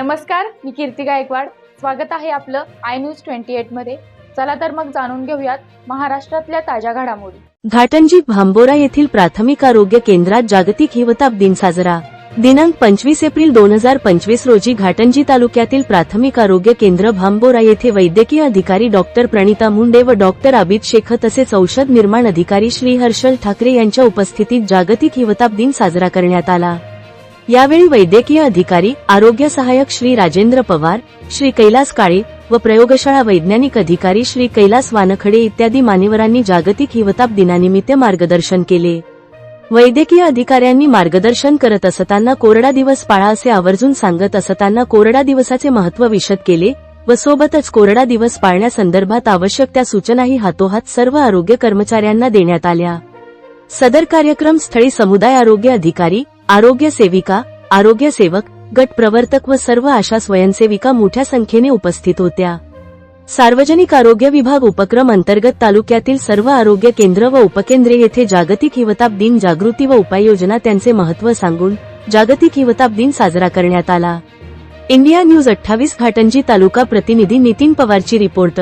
नमस्कार मी कीर्ती गायकवाड. स्वागत आहे आपलं आय न्यूज ट्वेंटी एटमध्ये. चला तर मग जाणून घेऊयात महाराष्ट्रातल्या ताज्या घडामोडी. घाटंजी भांबोरा येथील प्राथमिक आरोग्य केंद्रात जागतिक हिवताप दिन साजरा. दिनांक पंचवीस एप्रिल दोन हजार पंचवीस रोजी घाटंजी तालुक्यातील प्राथमिक आरोग्य केंद्र भांबोरा येथे वैद्यकीय अधिकारी डॉक्टर प्रणिता मुंडे व डॉक्टर अबित शेख तसेच औषध निर्माण अधिकारी श्री हर्षल ठाकरे यांच्या उपस्थितीत जागतिक हिवताप दिन साजरा करण्यात आला. यावेळी वैद्यकीय अधिकारी आरोग्य सहाय्यक श्री राजेंद्र पवार श्री कैलास काळे व प्रयोगशाळा वैज्ञानिक अधिकारी श्री कैलास वानखडे इत्यादी मान्यवरांनी जागतिक हिवताप दिनानिमित्त मार्गदर्शन केले. वैद्यकीय अधिकाऱ्यांनी मार्गदर्शन करत असताना कोरडा दिवस पाळा असे आवर्जून सांगत असताना कोरडा दिवसाचे महत्त्व विशद केले व सोबतच कोरडा दिवस पाळण्यासंदर्भात आवश्यक त्या सूचनाही हातोहात सर्व आरोग्य कर्मचाऱ्यांना देण्यात आल्या. सदर कार्यक्रम स्थळी समुदाय आरोग्य अधिकारी आरोग्य सेविका आरोग्य सेवक गट प्रवर्तक व सर्व आशा स्वयंसेविका मोठ्या संख्येने उपस्थित होत्या. सार्वजनिक आरोग्य विभाग उपक्रम अंतर्गत तालुक्यातील सर्व आरोग्य केंद्र व उपकेंद्रे येथे जागतिक हिवताप दिन जागृती व उपाययोजना त्यांचे महत्त्व सांगून जागतिक हिवताप दिन साजरा करण्यात आला. इंडिया न्यूज अठ्ठावीस घाटंजी तालुका प्रतिनिधी नितीन पवारची रिपोर्ट.